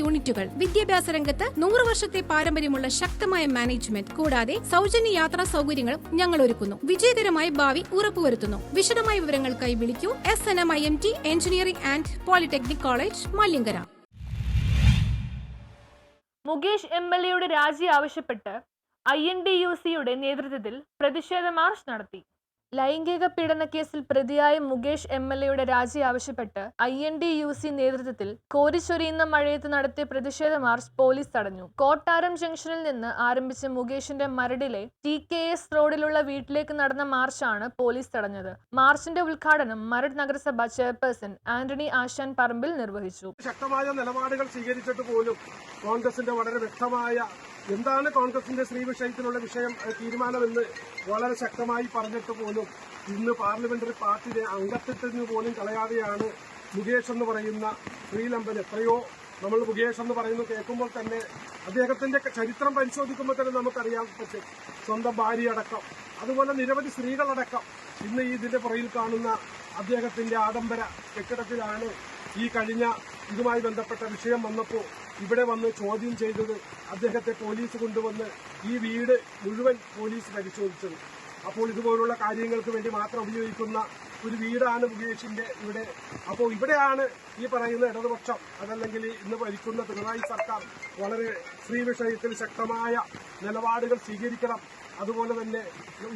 യൂണിറ്റുകൾ. വിദ്യാഭ്യാസ രംഗത്ത് നൂറ് വർഷത്തെ പാരമ്പര്യമുള്ള ശക്തമായ മാനേജ്മെന്റ്. കൂടാതെ സൗജന്യ യാത്രാ സൗകര്യങ്ങളും ഞങ്ങൾ ഒരുക്കുന്നു വിജയകരമായ ഭാവി ഉറപ്പുവരുത്തുന്നു. വിശദമായ വിവരങ്ങൾക്കായി വിളിക്കൂ. S N M I M T engineering and polytechnic college Malankara. Mukesh M L എയുടെ രാജി ആവശ്യപ്പെട്ട് ഐ എൻ ഡി യു സിയുടെ നേതൃത്വത്തിൽ പ്രതിഷേധ മാർച്ച് നടത്തി. ലൈംഗിക പീഡന കേസിൽ പ്രതിയായ മുകേഷ് എം എൽ എയുടെ രാജി ആവശ്യപ്പെട്ട് I N D U C നേതൃത്വത്തിൽ കോരിച്ചൊരിയുന്ന മഴയത്ത് നടത്തിയ പ്രതിഷേധ മാർച്ച് പോലീസ് തടഞ്ഞു. കോട്ടാരം ജംഗ്ഷനിൽ നിന്ന് ആരംഭിച്ച മുകേഷിന്റെ മരടിലെ ടി കെ എസ് റോഡിലുള്ള വീട്ടിലേക്ക് നടന്ന മാർച്ചാണ് പോലീസ് തടഞ്ഞത്. മാർച്ചിന്റെ ഉദ്ഘാടനം മരട് നഗരസഭ ചെയർപേഴ്സൺ ആന്റണി ആശാൻ പറമ്പിൽ നിർവഹിച്ചു. ശക്തമായ നിലപാടുകൾ സ്വീകരിച്ചിട്ട് പോലും കോൺഗ്രസിന്റെ വളരെ വ്യക്തമായ എന്താണ് കോൺഗ്രസിന്റെ സ്ത്രീ വിഷയത്തിലുള്ള വിഷയം തീരുമാനമെന്ന് വളരെ ശക്തമായി പറഞ്ഞിട്ട് പോലും ഇന്ന് പാർലമെന്ററി പാർട്ടിയുടെ അംഗത്വത്തിന് പോലും കളയാതെയാണ് മുകേഷ് എന്ന് പറയുന്ന ശ്രീലമ്പൻ എത്രയോ നമ്മൾ മുകേഷ് എന്ന് പറയുന്നത് കേൾക്കുമ്പോൾ തന്നെ അദ്ദേഹത്തിന്റെ ചരിത്രം പരിശോധിക്കുമ്പോൾ തന്നെ നമുക്കറിയാൻ പറ്റും. സ്വന്തം ഭാര്യ അടക്കം. അതുപോലെ നിരവധി സ്ത്രീകളടക്കം ഇന്ന് ഈ ഇതിന്റെ പുറയിൽ കാണുന്ന അദ്ദേഹത്തിന്റെ ആഡംബര കെട്ടിടത്തിലാണ് ഈ കഴിഞ്ഞ ഇതുമായി ബന്ധപ്പെട്ട വിഷയം വന്നപ്പോൾ ഇവിടെ വന്ന് ചോദ്യം ചെയ്തത് അദ്ദേഹത്തെ പോലീസ് കൊണ്ടുവന്ന് ഈ വീട് മുഴുവൻ പോലീസ് പരിശോധിച്ചത്. അപ്പോൾ ഇതുപോലുള്ള കാര്യങ്ങൾക്ക് വേണ്ടി മാത്രം ഉപയോഗിക്കുന്ന ഒരു വീടാണ് മുകേഷിന്റെ ഇവിടെ. അപ്പോൾ ഇവിടെയാണ് ഈ പറയുന്ന ഇടതുപക്ഷം അതല്ലെങ്കിൽ ഇന്ന് ഭരിക്കുന്ന പിണറായി സർക്കാർ വളരെ സ്ത്രീ വിഷയത്തിൽ ശക്തമായ നിലപാടുകൾ സ്വീകരിക്കണം. അതുപോലെ തന്നെ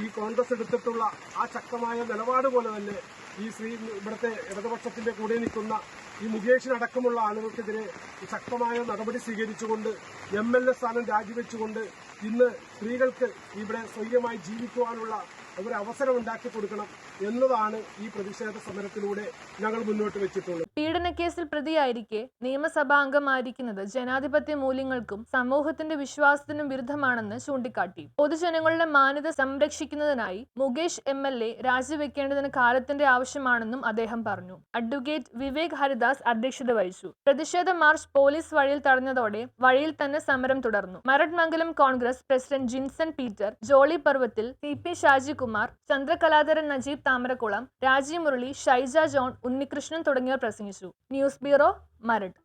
ഈ കോൺഗ്രസ് എടുത്തിട്ടുള്ള ആ ശക്തമായ നിലപാട് പോലെ തന്നെ ഈ ശ്രീ ഇവിടുത്തെ ഇടതുപക്ഷത്തിന്റെ കൂടെ നിൽക്കുന്ന ഈ മുകേഷിനടക്കമുള്ള ആളുകൾക്കെതിരെ ശക്തമായ നടപടി സ്വീകരിച്ചുകൊണ്ട് എം എൽ എ സ്ഥാനം രാജിവെച്ചുകൊണ്ട് ഇന്ന് സ്ത്രീകൾക്ക് ഇവിടെ സ്വയമായി ജീവിക്കുവാനുള്ള ഒരു അവസരം ഉണ്ടാക്കി കൊടുക്കണം എന്നതാണ് ഈ പ്രതിഷേധ സമരത്തിലൂടെ ഞങ്ങൾ മുന്നോട്ട് വെച്ചിട്ടുള്ളത്. പീഡനക്കേസിൽ പ്രതിയായിരിക്കെ നിയമസഭാ അംഗമായിരിക്കുന്നത് ജനാധിപത്യ മൂല്യങ്ങൾക്കും സമൂഹത്തിന്റെ വിശ്വാസത്തിനും വിരുദ്ധമാണെന്ന് ചൂണ്ടിക്കാട്ടി. പൊതുജനങ്ങളുടെ മാന്യത സംരക്ഷിക്കുന്നതിനായി മുകേഷ് എം എൽ എ രാജിവെക്കേണ്ടതിന് കാലത്തിന്റെ ആവശ്യമാണെന്നും അദ്ദേഹം പറഞ്ഞു. അഡ്വക്കേറ്റ് വിവേക് ഹരിദാസ് അധ്യക്ഷത വഹിച്ചു. പ്രതിഷേധ മാർച്ച് പോലീസ് വഴിയിൽ തടഞ്ഞതോടെ വഴിയിൽ തന്നെ സമരം തുടർന്നു. Maradu Mangalam Congress president Jinson Peter Jolly പർവത്തിൽ C P Shajikumar Chandrakaladharan Najeeb Thamarakulam Rajeev Murali Shaija John Unnikrishnan തുടങ്ങിയവർ പ്രസംഗിച്ചു. News bureau Maradu.